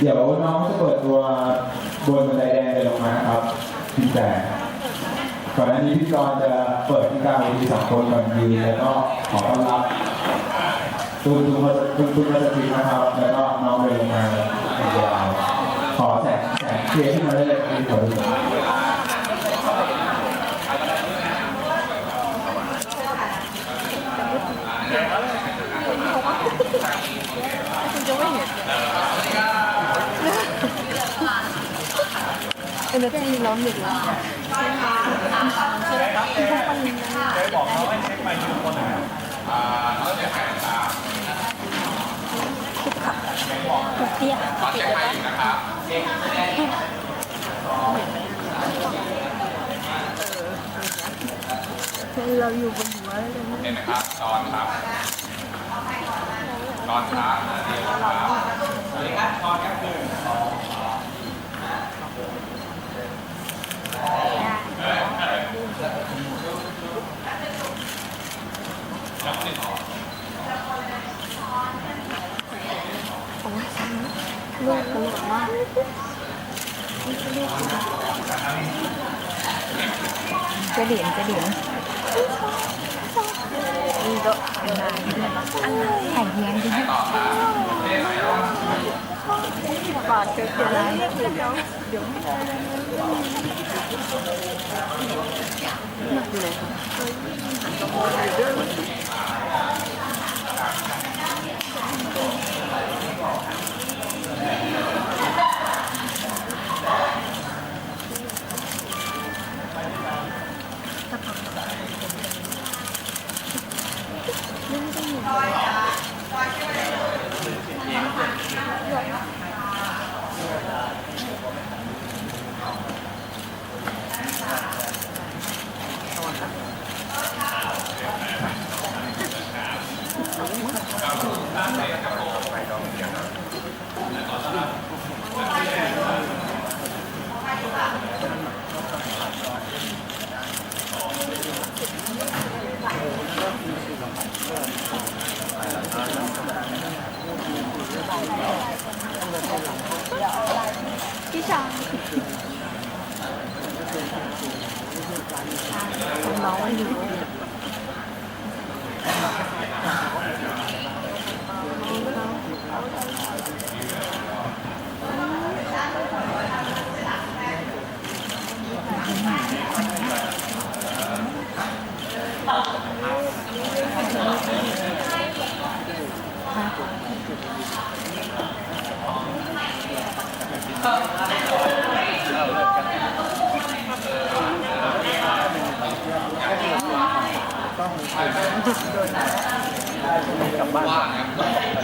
เดี๋ยวน้องจะเปิดตัวบนบันไดแดงเลยลงมาครับพี่แต่ก่อนหน้านี้พี่กรจะเปิดที่กลางเวทีสองคนก่อนยืนแล้วก็ขอต้อนรับตูนตูนตูนตูนมาสตินะครับ แล้วก็น้องเดินลงมาเป็นยาวขอแสงแสงเคลียร์ขึ้นมาได้เลยพี่ขอดู คุณจะไม่เห็น เออแล้วจะมีร้อนหนึ่งแล้วเตี้ยติดเลยเราอยู่บนหัวเลยนะเห็นไหมครับตอนครับตอนครับเดี๋ยวครับสวัสดีครับตอนครับหนึ่งสองสาม จับติดต่อของฉันลูกตลกมากจะเหรียญจะเหรียญนี่ก็อะไรแข่งเฮียงดิปาดเกิดอะ ครเดี๋ยวเดี๋ยวไม่ ว่างนะ ต้อ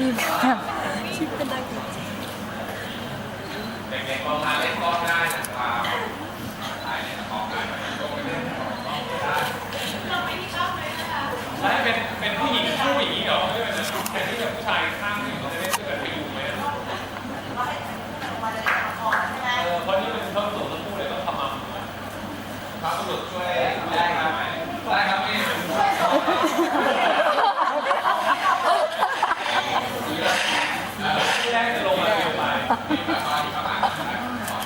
ที่แบบที่เป็นดังจริง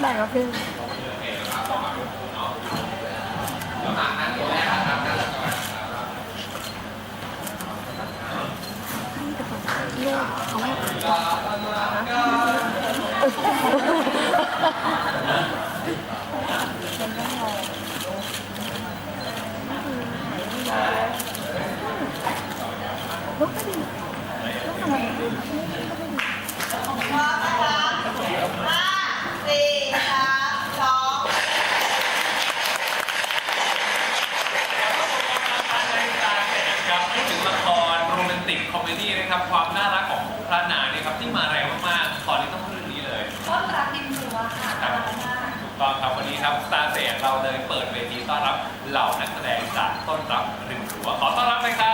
ได้ครับพี่ เหล่านักแสดงจากต้นรับริมรัวขอต้อนรับนะครับ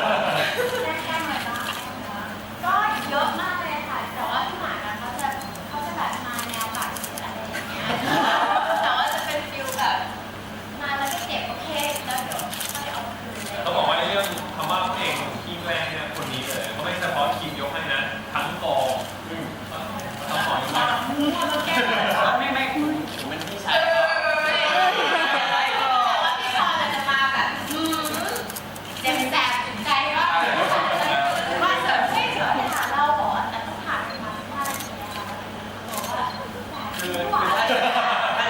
ถ้าจ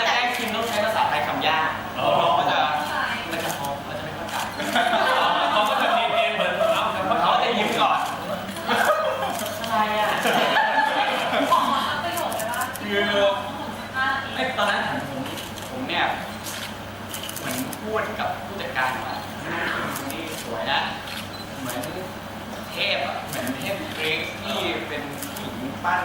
ะแกล้งคิมต้องใช้ภาษาไทยคำยากอ๋อ เขาจะมันจะพอเขาจะไม่เข้าใจเขาก็จะมีเพลงเหมือนเราเพราะเขาจะยิ้มก่อนอะไรอะของมันเอาไปโหลดไปว่าคือไอ้ตอนนั้นผมผมเนี่ยเหมือนพูดกับผู้จัดการว่าหน้าคนนี้สวยนะเหมือนเทพอะเหมือนเทพเกรกที่เป็นผู้หญิงปั้น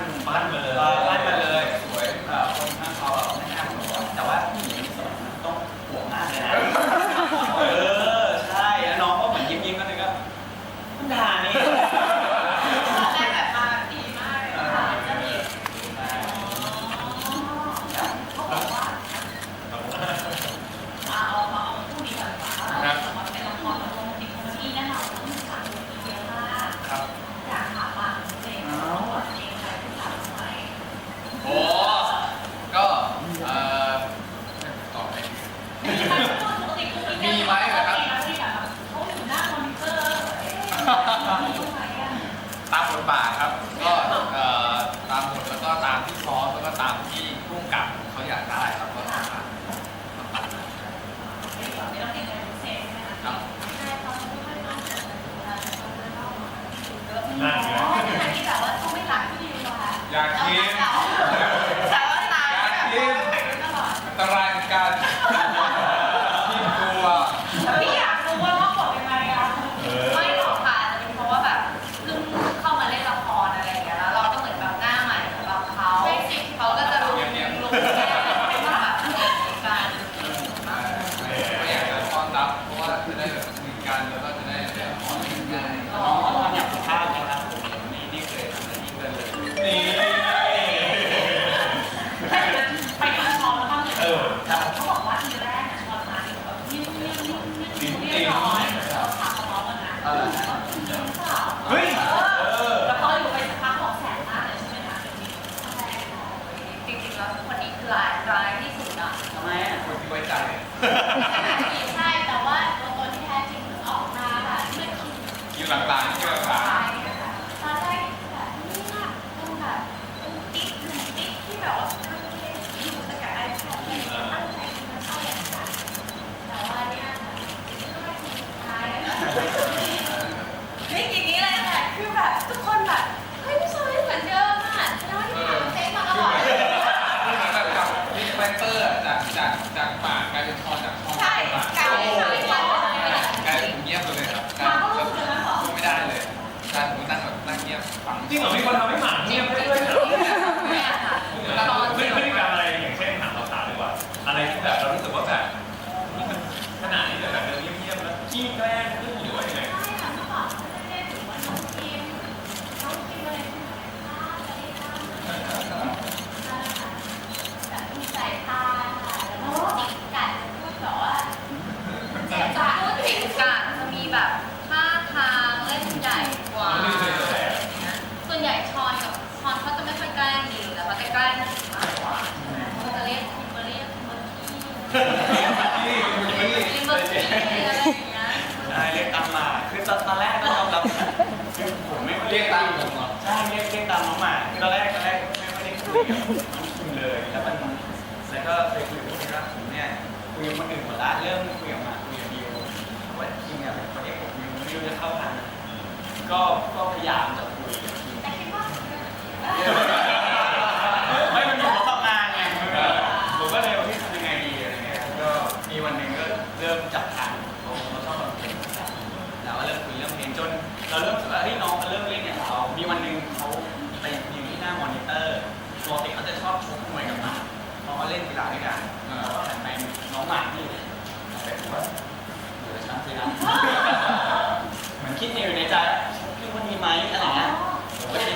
รียกตามผมเหรอใช่เรียกเรียกตามน้องหมาตอนแรกตอนแรกไม่ได้คุยกับคิมเลยแล้วมันแล้วก็ไปคุยกับพี่ว่าผมเนี่ยคุยกับคนอื่นหมดละเริ่มคุยกับหมาคุยกับดิวว่าคิงเนี่ยเป็นคนที่ผมดิวดิวจะเข้าทางก็ก็พยายามจะคุยกับคิม ที่น้องมาเริ่มเล่นเนี่ยเขามีวันหนึ่งเขาไปอยู่ที่หน้ามอนิเตอร์ปกติเขาจะชอบชกมวยกับหมาเพราะเขาเล่นกีฬาด้วยกันเขาก็หันไปน้องหมานี่อยู่แต่ว่าเหลือช้นงสินะเหมือนคิดอยู่ในใจพี่คนนี้ไหมอะไรเงี้ยมก็เล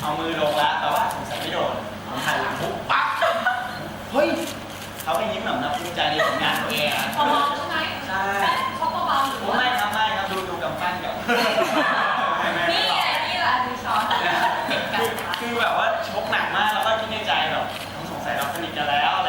เอามือลงละแต่ว่าสงสัยไม่โดนผมหันหลังปุ๊บปั๊บเฮ้ยเขาไปยิ้มแบบนับภูมิใจในผลงานตัวเองอะ พอมองใช่ไหมใช่ ชอบเบาๆหรือไม่ครับไม่ครับดูดูกำปั้นกับ 你的来啊、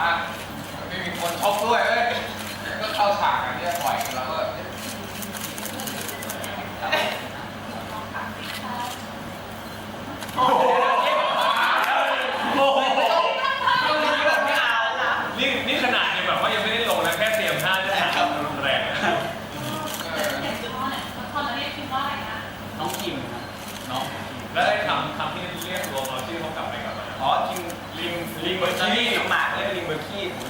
อะไม่มีคนช็อกด้วยเอ้ยก็เข้าฉากกันเนี่ยปล่อยกันแล้วก็โอ้โหโอ้โหนี่ขนาดยังแบบว่ายังไม่ได้ลงนะแค่เตรียมท่าจะทำรุนแรงนะน้องคิมครัน้องคิมแล้วได้ทำทำที่เรียกรวเอาชื่อเขากลับไปกลับมาอ๋อคิมลิมลิมเบอร์ชี่งหมาก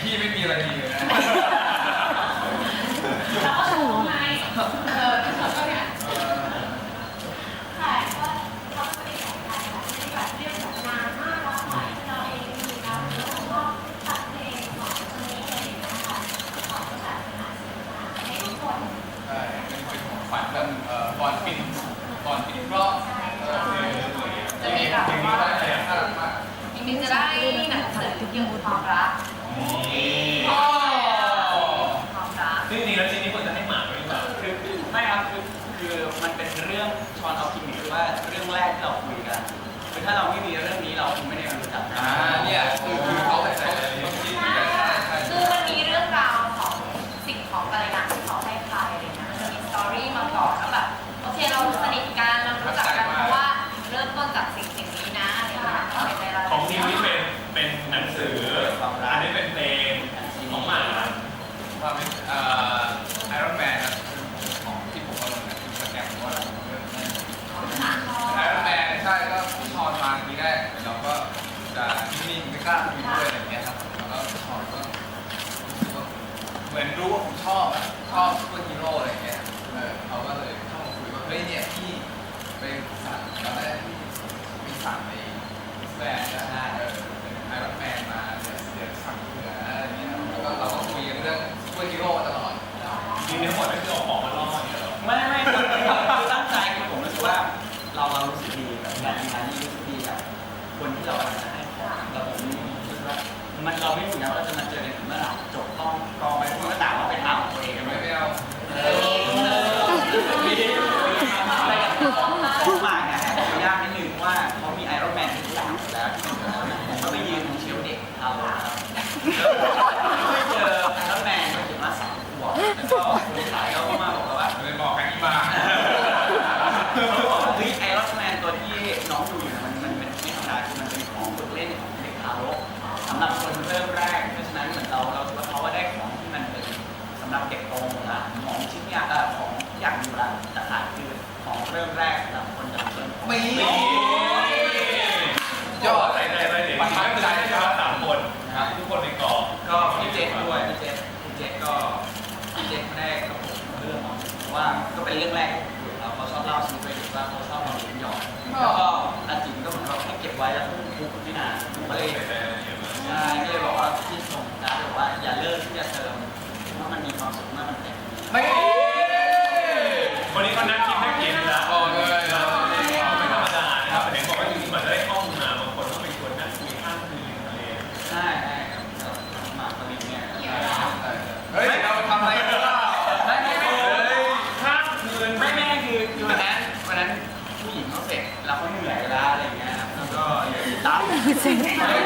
พี่ไม่มีอะไรดีเลยนะแล้วก็ส่งไมเออเออก็เนี่ยเข่ก็เขาเป็นขอไทยค่ะที่แบบเรียกแบบนานมากว่ะที่เราเองมีแล้วแล้วก็ตัดเองเองอะไรอย่างเงี้ยของภาษาศาสนาใทุกคนใช่เป็นของฝันนเอ่ก่อนปิดก่อนปิดรอบเอจะมีแบบว่าน่ารัมจะได้หนังสือเกี่ยวกับความรักือว่าเรื่องแรกที่เราคุยกันคือถ้าเราไม่มีเรื่องนี้เราคงไม่ได้มารู้จักกัน อ่าเนี่ยคือ แบบร้นร้านนี้ที่แบบคนที่เราอาจจะให้เราแต่ผมคิดว่ามันเราไม่รู้นะว่าจะมาเจอกันเมื่อไหร่จบต้องกองไปพวกก็ต่างว่าไปทำตัวเองไม่ไม่เอาเออไม่ได้อะไรกับผมมากนะยากนิดนึงว่าเขามีไอรอนแมนที่หลังแล้วผมก็ไปยืนตรงเชลเด็กเอาไม่เจอไอรอนแมนก็เขียนว่าสามขวบแล้วก็ อางของอย่างอยู่แล้แต่ขายคือของเริ่มแรกสำหรับคนจะเป็น มี Sí.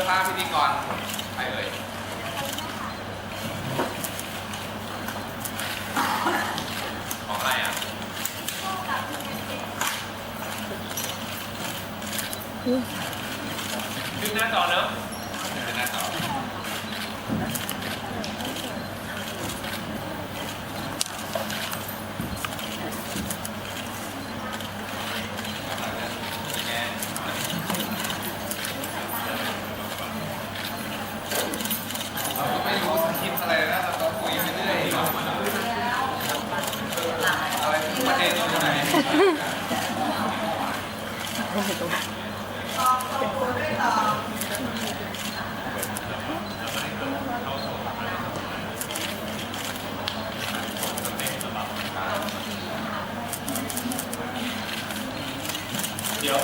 อผ้าพิธีกรใครเลยของอะไรอะขึ้นหน้าจอเนอะ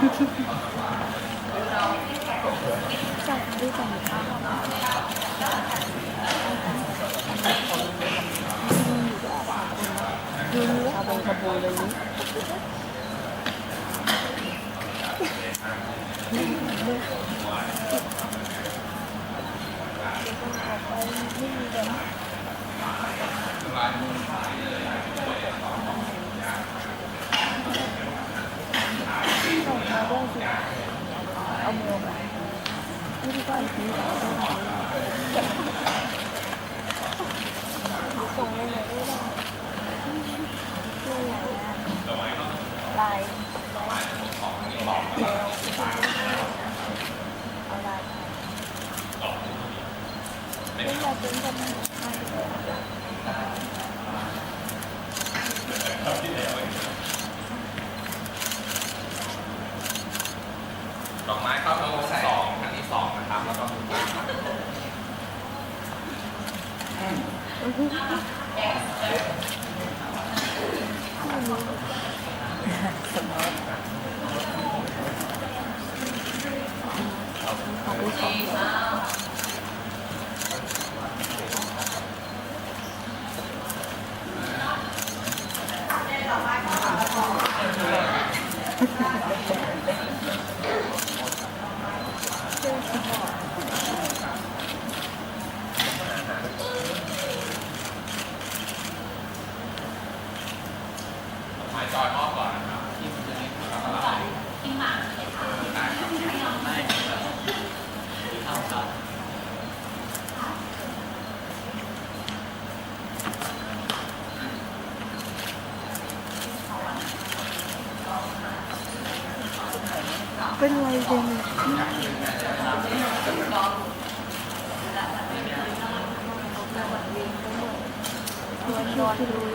เอาเป็นขบวนเลยนี้ไม่มีเลยนะ ông mua rồi nhưng có anh cũng gọi cho họ còn lên này đâu đây là bài Đấy là tiếng dân Hãy subscribe cho kênh Ghiền Mì Gõ Để không bỏ lỡ những video hấp dẫn สมมติ เป็นไรเป็นตัวชวนรู้